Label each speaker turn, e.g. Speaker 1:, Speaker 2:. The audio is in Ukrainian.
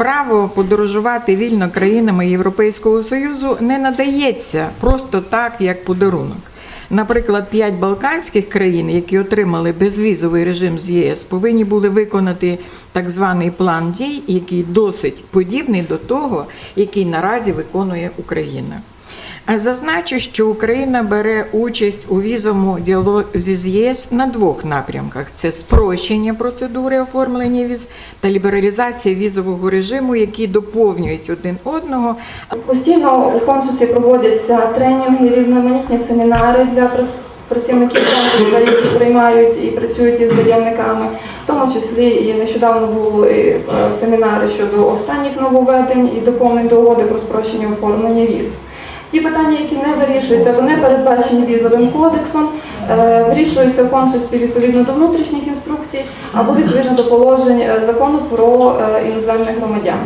Speaker 1: право подорожувати вільно країнами Європейського Союзу не надається просто так, як подарунок. Наприклад, п'ять балканських країн, які отримали безвізовий режим з ЄС, повинні були виконати так званий план дій, який досить подібний до того, який наразі виконує Україна. Зазначу, що Україна бере участь у візовому діалозі з ЄС на двох напрямках: це спрощення процедури оформлення віз та лібералізація візового режиму, які доповнюють один одного.
Speaker 2: Постійно у консульстві проводяться тренінги, різноманітні семінари для прац- працівників консульства, які приймають і працюють із заявниками. В тому числі і нещодавно були е, семінари щодо останніх нововведень і доповнень до угоди про спрощення оформлення віз. Ті питання, які не вирішуються, вони передбачені візовим кодексом, е, вирішуються в консульстві відповідно до внутрішніх інструкцій або відповідно до положень е, закону про е, іноземних громадян.